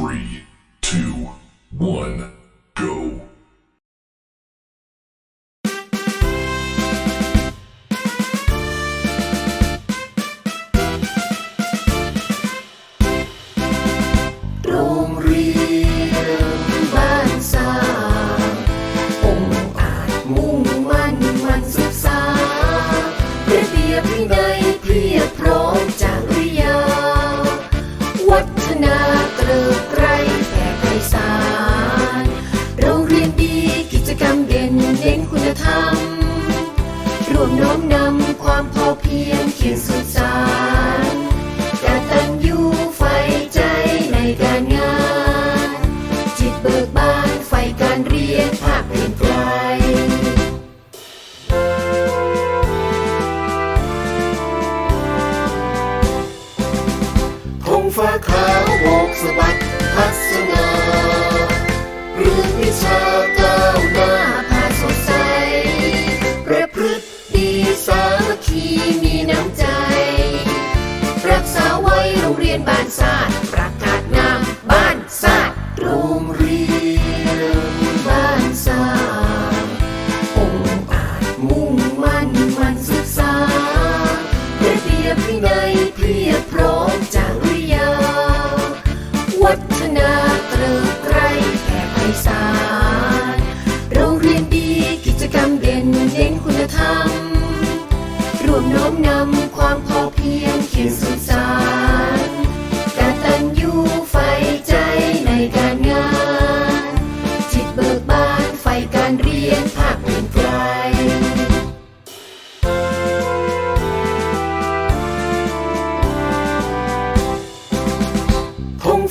Three, go. โรงเรียนบ้านสามองอาจมุ่งมั่นมันศึารเบียบวินัยเพียบพร้อมจริยา วัฒนาเก น้อมนำความพอเพียงเขียนสุดสารกตัญยูไฟใจในการงาน จิตเบิกบานไฟการเรียนภาคเพียงไกลธงฟ้าขาวโบกสะบัดพัสนา viên bàn xa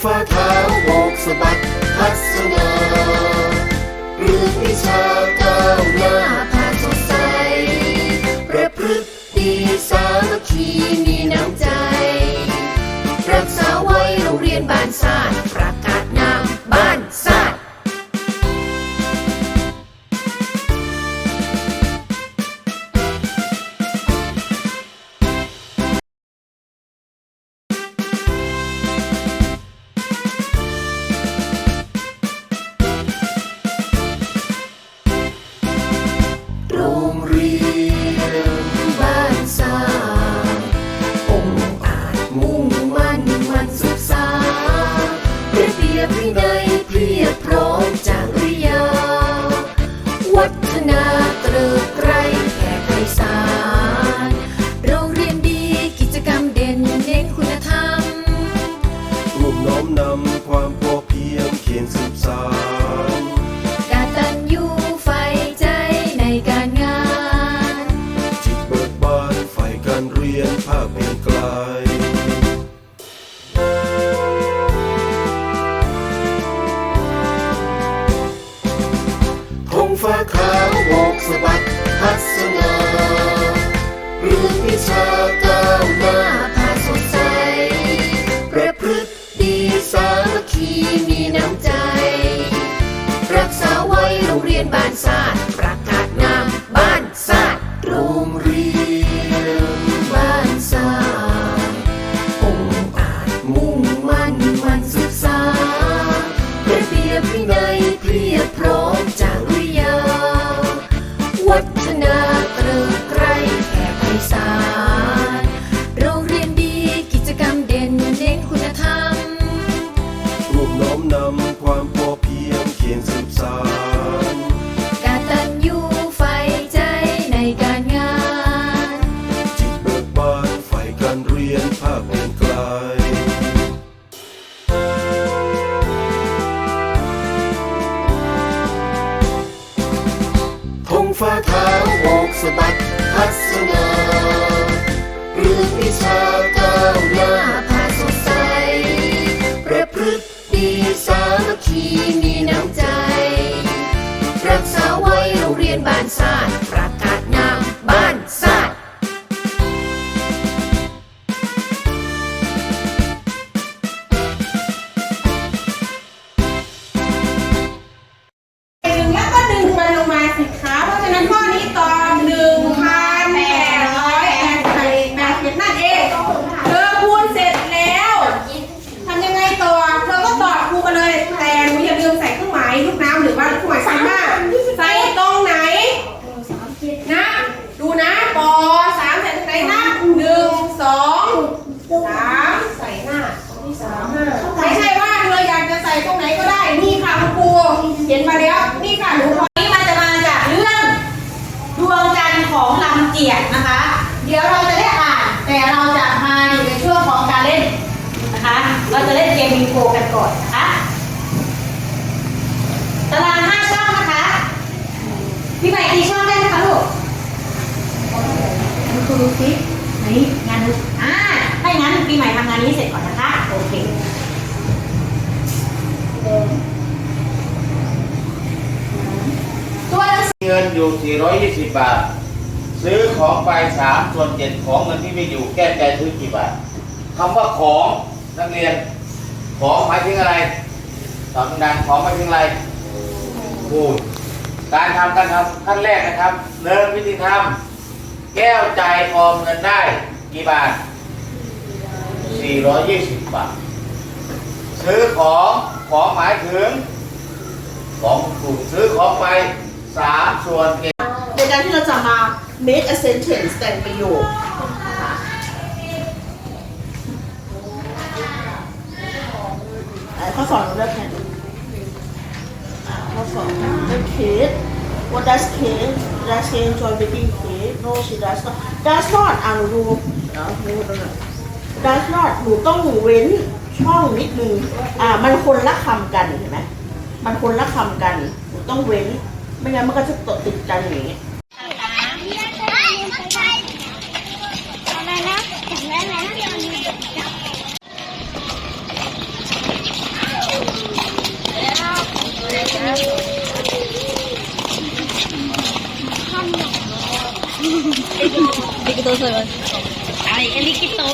ฝ่าเท้าโบกสะบัดพัฒนาหรือวิชาก้าวหน้าพาสดใสประพฤติดีสามัคคีมีน้ำใจ รักษาไว้โรงเรียนบ้านสร้างประกา ฟ้าเท้าโบกสะบัดพัสดุ ว์กันก่อนนะคะตารางห้าช่องนะคะ พี่ใหม่กี่ช่องได้ไหมคะลูกดูดูสิไหนงานดูอ่าถ้าอย่างนั้นปีใหม่ทำงานนี้เสร็จก่อนนะคะ โอเคตัวหนังสือเงินอยู่ 420 บาท ซื้อของไป3ส่วน7ของเงินที่มีอยู่แก้ใจซื้อกี่บาทคำว่าของนักเรียน ของหมายถึงอะไรตอบดังๆของหมายถึงอะไรพูดการทำการทำขั้นแรกนะครับเริ่มวิธีทำแก้วใจออมเงินได้กี่บาท 420 บาท ซื้อของของหมายถึง ของถูกซื้อของไปสามส่วนเก็บในการที่เราจะมา make a sentence แต่งประโยค ข้อสองเราเลือกแทนอ่าข้อสองเลือก Kate What does Kate does Kate enjoy baking cake No she does not does not อ่าหนูดูเนาะดูตรงนั้น does not หนูต้องเว้นช่องนิดนึง อ่า มันคนละคำกันเห็นไหมมันคนละคำกัน หนูต้องเว้น ไม่งั้นมันก็จะตดติดกันอย่างเงี้ย বসে বসে আর এদিকে তো